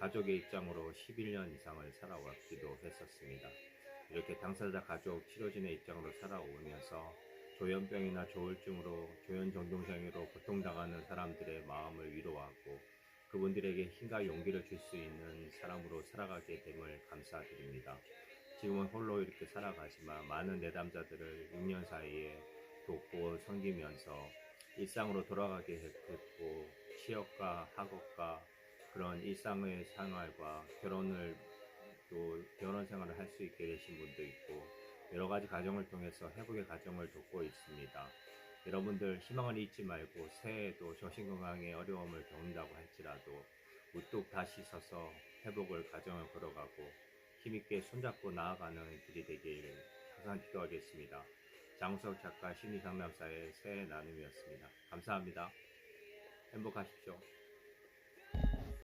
가족의 입장으로 11년 이상을 살아왔기도 했었습니다. 이렇게 당사자 가족 치료진의 입장으로 살아오면서 조현병이나 조울증으로 조현정동장애로 고통당하는 사람들의 마음을 위로하고 그분들에게 힘과 용기를 줄 수 있는 사람으로 살아가게 됨을 감사드립니다. 지금은 홀로 이렇게 살아가지만 많은 내담자들을 6년 사이에 돕고 섬기면서 일상으로 돌아가게 했고 취업과 학업과 그런 일상의 생활과 결혼을 또 결혼 생활을 할 수 있게 되신 분도 있고 여러 가지 가정을 통해서 회복의 가정을 돕고 있습니다. 여러분들 희망을 잊지 말고 새해에도 정신건강에 어려움을 겪는다고 할지라도 우뚝 다시 서서 회복을 가정을 걸어가고 힘있게 손잡고 나아가는 길이 되길 항상 기도하겠습니다. 장우석 작가 심리상담사의 새해 나눔이었습니다. 감사합니다. 행복하십시오.